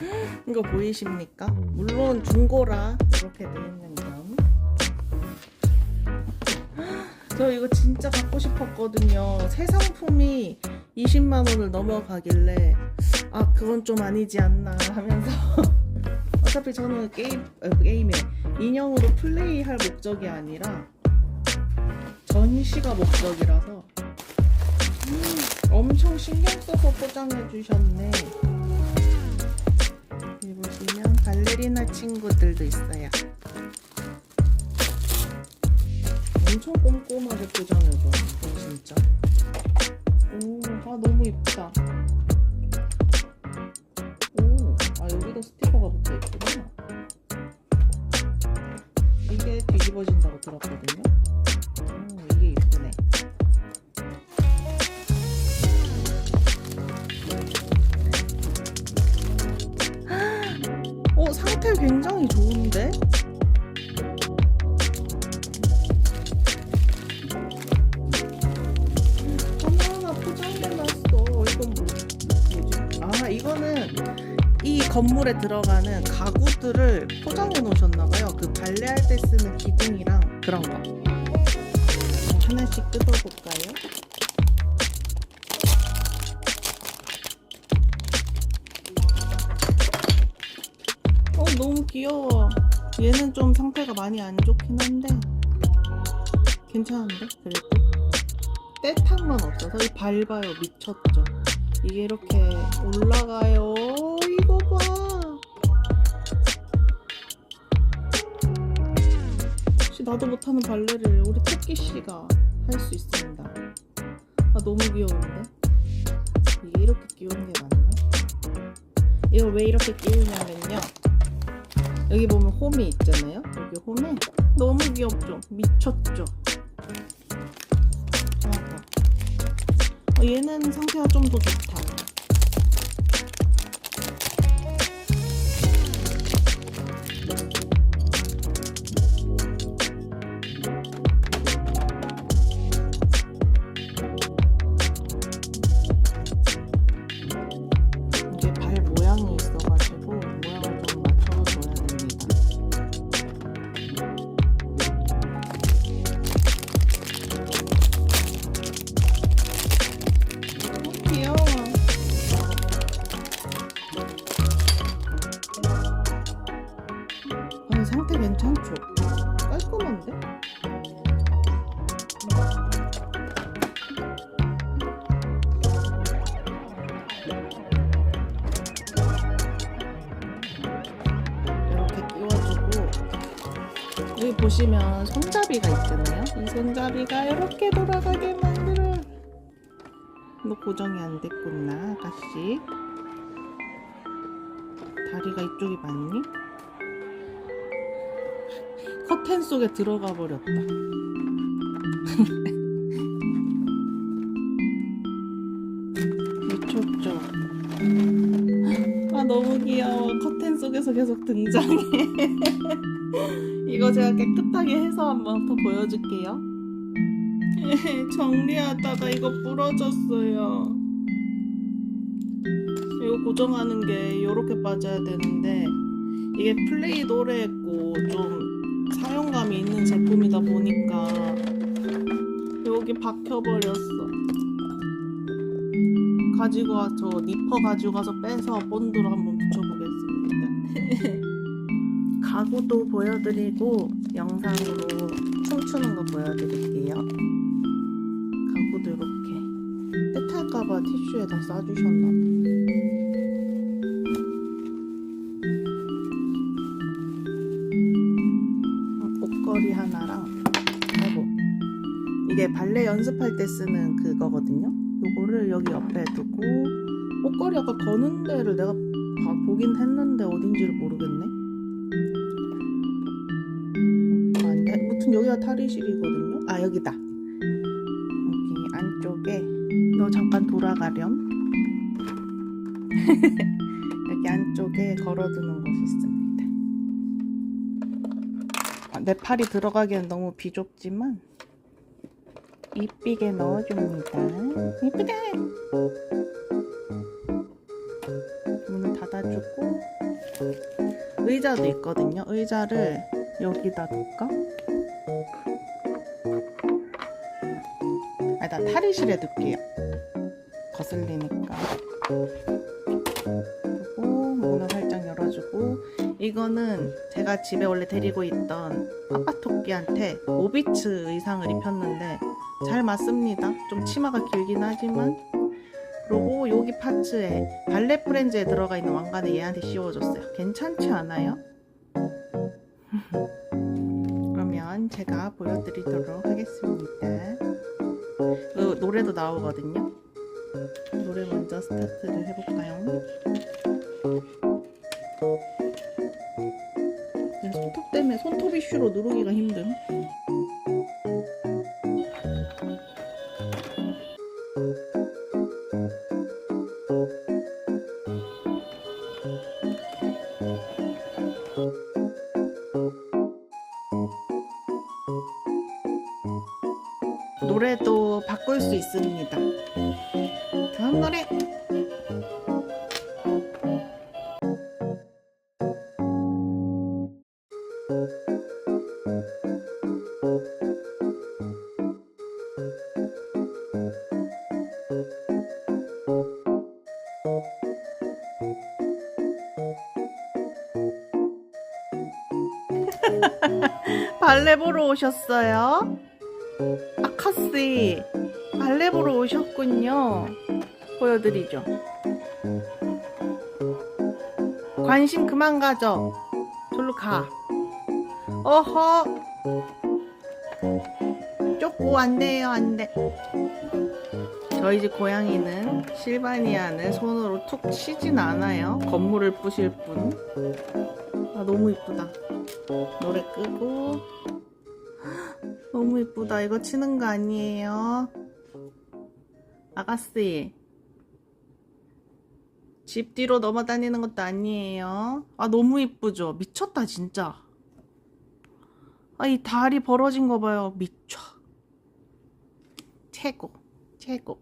이거 보이십니까? 물론 중고라 이렇게 돼 있는 점. 저 이거 진짜 갖고 싶었거든요. 새 상품이 20만 원을 넘어가길래 아 그건 좀 아니지 않나 하면서 어차피 저는 게임 어, 게임에 인형으로 플레이할 목적이 아니라 전시가 목적이라서 음, 엄청 신경 써서 포장해 주셨네. 여기 보시면 발레리나 친구들도 있어요. 엄청 꼼꼼하게 포장해줘. 이거 진짜. 오, 아 너무 이쁘다. 오, 아 여기도 스티커가 붙어 있구나. 이게 뒤집어진다고 들었거든요. 오, 이게 이쁘네. 어, 상태 굉장히 좋은데? 하나하나 포장해놨어. 이건 뭐, 뭐지? 아, 이거는 이 건물에 들어가는 가구들을 포장해 놓으셨나봐요. 그 발레할 때 쓰는 기둥이랑 그런 거. 하나씩 뜯어볼까요? 귀여워. 얘는 좀 상태가 많이 안 좋긴 한데 괜찮은데 그래도 때탕만 없어서 이 밟아요 미쳤죠. 이게 이렇게 올라가요. 이거 봐. 혹시 나도 못하는 발레를 우리 토끼 씨가 할 수 있습니다. 아 너무 귀여운데? 이게 이렇게 끼우는 게 맞나? 이거 왜 이렇게 끼우냐면요. 여기 보면 홈이 있잖아요. 여기 홈에 너무 귀엽죠? 미쳤죠? 어, 얘는 상태가 좀 더 좋다. 보시면 손잡이가 있잖아요. 이 손잡이가 이렇게 돌아가게 만들어. 너 고정이 안 됐구나, 아가씨. 다리가 이쪽이 맞니? 커튼 속에 들어가 버렸다. 미쳤죠? 아 너무 귀여워. 속에서 계속 등장해. 이거 제가 깨끗하게 해서 한번 더 보여줄게요. 정리하다가 이거 부러졌어요. 이거 고정하는 게 이렇게 빠져야 되는데 이게 플레이도 오래 했고 좀 사용감이 있는 제품이다 보니까 여기 박혀버렸어. 가지고 와서 니퍼 가지고 가서 빼서 본드로 한번. 가구도 보여드리고 영상으로 춤추는 거 보여드릴게요. 가구도 이렇게 때탈까봐 티슈에다 싸주셨나 봐. 옷걸이 하나랑 아이고 이게 발레 연습할 때 쓰는 그거거든요. 요거를 여기 옆에 두고 옷걸이 아까 거는 데를 내가 봐, 보긴 했는데 어딘지를 모르겠네. 어, 아닌데? 무튼 여기가 탈의실이거든요. 아 여기다. 여기 안쪽에 너 잠깐 돌아가렴. 여기 안쪽에 걸어두는 곳이 있습니다. 아, 내 팔이 들어가기엔 너무 비좁지만 이쁘게 넣어줍니다. 이쁘다. 닫아주고 의자도 있거든요. 의자를 여기다 둘까? 아니, 나 탈의실에 둘게요. 거슬리니까. 그리고 문을 살짝 열어주고 이거는 제가 집에 원래 데리고 있던 아빠토끼한테 오비츠 의상을 입혔는데 잘 맞습니다. 좀 치마가 길긴 하지만 그리고 여기 파츠에 발레 프렌즈에 들어가 있는 왕관을 얘한테 씌워줬어요. 괜찮지 않아요? 그러면 제가 보여드리도록 하겠습니다. 그 노래도 나오거든요. 노래 먼저 스타트를 해볼까요? 네, 손톱 때문에 손톱 이슈로 누르기가 힘듦. 노래도 바꿀 수 있습니다. 다음 노래. 발레 보러 오셨어요? 아카씨 발레 보러 오셨군요. 보여드리죠. 관심 그만 가져. 절로 가. 어허. 쪼꼬 안 돼요, 안 돼. 저희 집 고양이는 실바니아는 손으로 툭 치진 않아요. 건물을 부실 뿐. 아, 너무 이쁘다. 노래 끄고. 너무 이쁘다. 이거 치는 거 아니에요? 아가씨. 집 뒤로 넘어다니는 것도 아니에요. 아, 너무 이쁘죠? 미쳤다, 진짜. 아, 이 다리 벌어진 거 봐요. 미쳐. 최고. 최고.